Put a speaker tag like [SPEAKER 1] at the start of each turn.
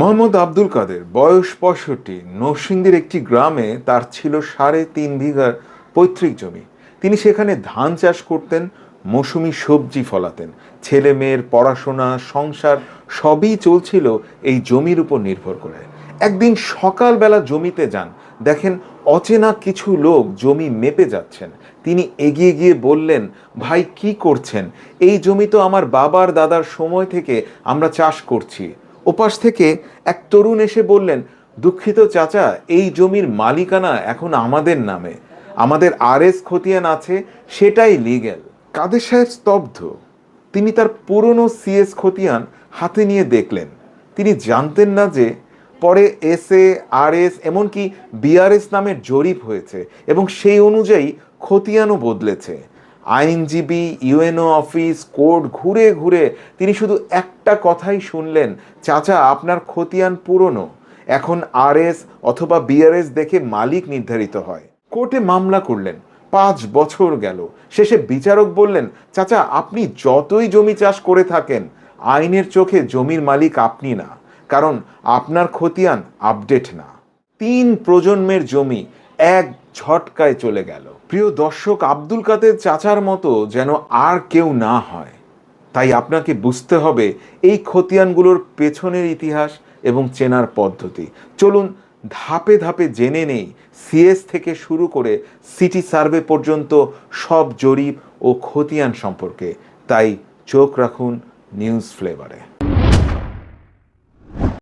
[SPEAKER 1] মোহাম্মদ আব্দুল কাদের, বয়স পঁয়ষট্টি, নরসিংদীর একটি গ্রামে তার ছিল সাড়ে তিন বিঘার পৈতৃক জমি। তিনি সেখানে ধান চাষ করতেন, মৌসুমি সবজি ফলাতেন। ছেলে মেয়ের পড়াশোনা, সংসার সবই চলছিল এই জমির উপর নির্ভর করে। একদিন সকালবেলা জমিতে যান। দেখেন অচেনা কিছু লোক জমি মেপে যাচ্ছেন। তিনি এগিয়ে গিয়ে বললেন, ভাই, কি করছেন? এই জমি তো আমার বাবার দাদার সময় থেকে আমরা চাষ করছি। ওপাশ থেকে এক তরুণ এসে বললেন, দুঃখিত চাচা, এই জমির মালিকানা এখন আমাদের নামে। আমাদের আর এস খতিয়ান আছে, সেটাই লিগেল কাদের সাহেব স্তব্ধ। তিনি তার পুরনো সিএস খতিয়ান হাতে নিয়ে দেখলেন। তিনি জানতেন না যে পরে এস এ আর এস এমনকি বিআরএস নামের জরিপ হয়েছে এবং সেই অনুযায়ী খতিয়ানও বদলেছে। আইনজীবী, ইউএনও অফিস, কোর্ট ঘুরে ঘুরে তিনি শুধু একটা কথাই শুনলেন, চাচা, আপনার খতিয়ান পুরনো। এখন আরএস অথবা বিআরএস দেখে মালিক নির্ধারিত হয়। কোর্টে মামলা করলেন, পাঁচ বছর গেল। শেষে বিচারক বললেন, চাচা, আপনি যতই জমি চাষ করে থাকেন, আইনের চোখে জমির মালিক আপনি না, কারণ আপনার খতিয়ান আপডেট না। তিন প্রজন্মের জমি এক ঝটকায় চলে গেল। প্রিয় দর্শক, আব্দুল কাদের চাচার মতো যেন আর কেউ না হয়। তাই আপনাকে বুঝতে হবে এই খতিয়ানগুলোর পেছনের ইতিহাস এবং চেনার পদ্ধতি। চলুন ধাপে ধাপে জেনে নেই, সিএস থেকে শুরু করে সিটি সার্ভে পর্যন্ত সব জরিপ ও খতিয়ান সম্পর্কে। তাই চোখ রাখুন নিউজ ফ্লেভারে।